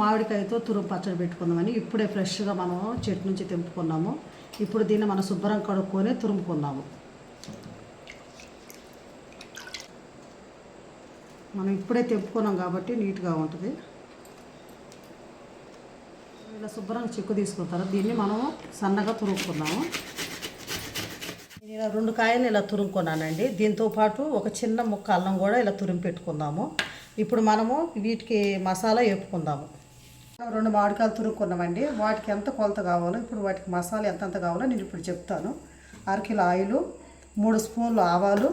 మామిడికాయతో తురుము పచ్చడి పెట్టుకుందామని ఇప్పుడే ఫ్రెష్గా మనం చెట్టు నుంచి తెంపుకున్నాము. ఇప్పుడు దీన్ని మనం శుభ్రం కడుక్కొని తురుముకున్నాము మనం ఇప్పుడే తెంపుకున్నాం కాబట్టి నీట్గా ఉంటుంది. ఇలా శుభ్రంగా చిక్కు తీసుకుంటారు. దీన్ని మనం సన్నగా తురుముకున్నాము నేను ఇలా రెండు కాయలు ఇలా తురుముకున్నానండి. దీంతో పాటు ఒక చిన్న ముక్క అల్లం కూడా ఇలా తురిమి పెట్టుకుందాము. ఇప్పుడు మనము వీటికి మసాలా వేపుకుందాము. రెండు మామిడికాయలు తురుక్కున్నామండి. వాటికి ఎంత కొలత కావాలో ఇప్పుడు వాటికి మసాలా ఎంతెంత కావాలో నేను ఇప్పుడు చెప్తాను. అరకిలో ఆయిలు మూడు స్పూన్లు ఆవాలు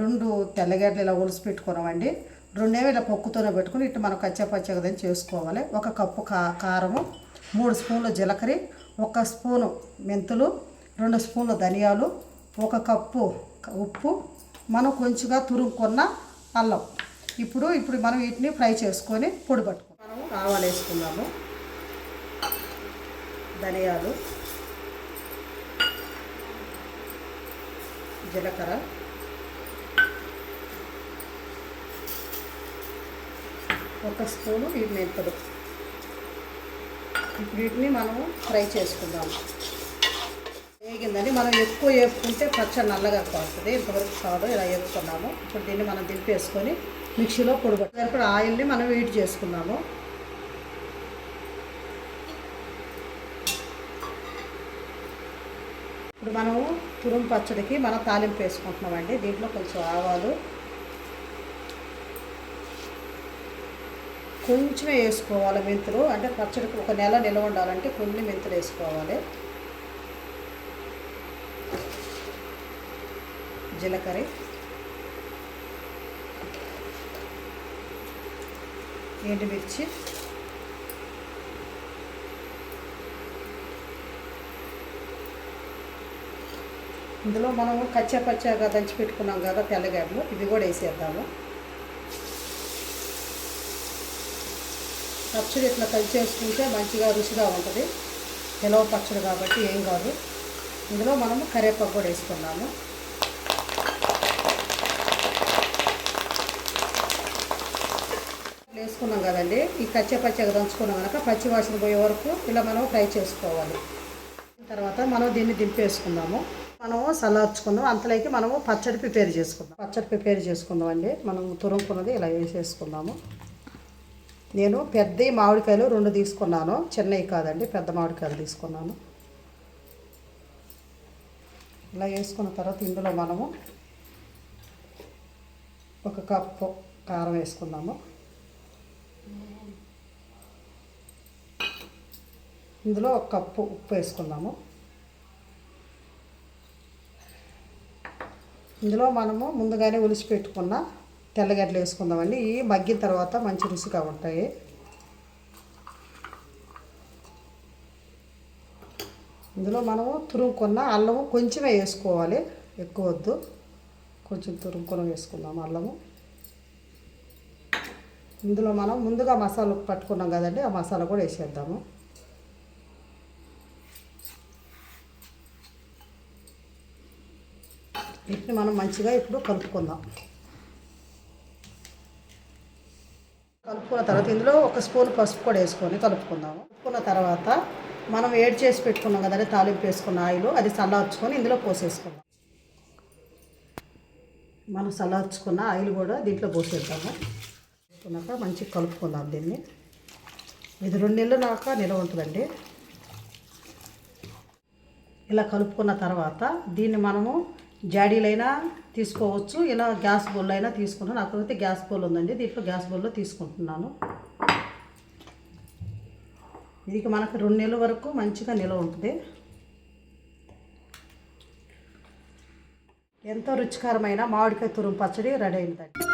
రెండు తెల్లగడ్డలు ఇలా ఒలిసి పెట్టుకున్నామండి. రెండేమో ఇలా పొక్కుతోనే పెట్టుకుని ఇటు మనం కచ్చపచ్చగా చేసుకోవాలి. ఒక కప్పు కా కారము మూడు స్పూన్లు జీలకర్ర ఒక స్పూను మెంతులు రెండు స్పూన్లు ధనియాలు ఒక కప్పు ఉప్పు. మనం కొంచెంగా తురుముకున్న అల్లం. ఇప్పుడు ఇప్పుడు మనం వీటిని ఫ్రై చేసుకొని పొడి పట్టుకుంటాం ఆవాలు వేసుకున్నాము ధనియాలు జీలకర్ర ఒక స్పూను ఈ మెంతులు. ఇప్పుడు వీటిని మనము ఫ్రై చేసుకుందాము. వేగిందని మనం ఎక్కువ వేపుకుంటే పచ్చడి నల్లగా కాస్తుంది ఇంతవరకు కాదు ఇలా వేపుకున్నాము. ఇప్పుడు దీన్ని మనం దింపేసుకొని మిక్సీలో పొడిగొట్టు ఇప్పుడు ఆయిల్ని మనం వేడి చేసుకున్నాము. ఇప్పుడు మనము తురుము పచ్చడికి మనం తాలింపు వేసుకుంటున్నామండి. దీంట్లో కొంచెం ఆవాలు కొంచెమే వేసుకోవాలి మెంతులు. అంటే పచ్చడికి ఒక నెల నిల్వ ఉండాలంటే కొన్ని మెంతులు వేసుకోవాలి. జీలకర్ర. ఎండుమిర్చి. ఇందులో మనము కచ్చా పచ్చగా దంచి పెట్టుకున్నాం కదా తెల్లగడ్డలు ఇది కూడా వేసేద్దాము. పచ్చడి ఇట్లా కలిసేసుకుంటే మంచిగా రుచిగా ఉంటుంది. పిలవ పచ్చడి కాబట్టి ఏం కాదు. ఇందులో మనము కరివేపాకు కూడా వేసుకున్నాము. వేసుకున్నాం కదండి. ఈ కచ్చా పచ్చగా దంచుకున్నాం కనుక పచ్చి వాసన పోయే వరకు ఇలా మనం ఫ్రై చేసుకోవాలి. తర్వాత మనం దీన్ని దింపేసుకుందాము. మనము సలార్చుకుందాం అంతలోకి మనము పచ్చడి ప్రిపేర్ చేసుకుందాం. పచ్చడి ప్రిపేర్ చేసుకుందాం అండి మనం తురుముకున్నది ఇలా వేసేసుకుందాము. నేను పెద్ద మామిడికాయలు రెండు తీసుకున్నాను. చిన్నవి కాదండి పెద్ద మామిడికాయలు తీసుకున్నాను. ఇలా వేసుకున్న తర్వాత ఇందులో మనము ఒక కప్పు కారం వేసుకుందాము. ఇందులో ఒక కప్పు ఉప్పు వేసుకుందాము. ఇందులో మనము ముందుగానే ఉలిసి పెట్టుకున్న తెల్లగడ్డలు వేసుకుందామండి. ఇవి మగ్గిన తర్వాత మంచి రుచిగా ఉంటాయి. ఇందులో మనము తురుముకున్న అల్లము కొంచెమే వేసుకోవాలి. ఎక్కువ వద్దు. కొంచెం తురుముకొని వేసుకుందాము అల్లము. ఇందులో మనం ముందుగా మసాలా పట్టుకున్నాం కదండి ఆ మసాలా కూడా వేసేద్దాము. వీటిని మనం మంచిగా ఇప్పుడు కలుపుకుందాం. కలుపుకున్న తర్వాత ఇందులో ఒక స్పూన్ పసుపు కూడా వేసుకొని కలుపుకుందాము కలుపుకున్న తర్వాత మనం వేడి చేసి పెట్టుకున్నాం కదండి తాలింపు వేసుకున్న ఆయిల్. అది చల్లార్చుకొని ఇందులో పోసేసుకుందాం. మనం చల్లార్చుకున్న ఆయిల్ కూడా దీంట్లో పోసేద్దాము. వేసుకున్నాక మంచిగా కలుపుకుందాం దీన్ని. ఇది రెండు నెలలు నాక నిల్వ ఉంటుందండి. ఇలా కలుపుకున్న తర్వాత దీన్ని మనము జాడీలైనా తీసుకోవచ్చు ఇలా గ్యాస్ బౌల్ అయినా తీసుకుంటాను నాకైతే గ్యాస్ బౌల్ ఉందండి దీంట్లో గ్యాస్ బౌల్లో తీసుకుంటున్నాను. ఇది మనకు రెండు నెలల వరకు మంచిగా నిల్వ ఉంటుంది. ఎంతో రుచికరమైన మామిడికాయ తురుము పచ్చడి రెడీ అయిందండి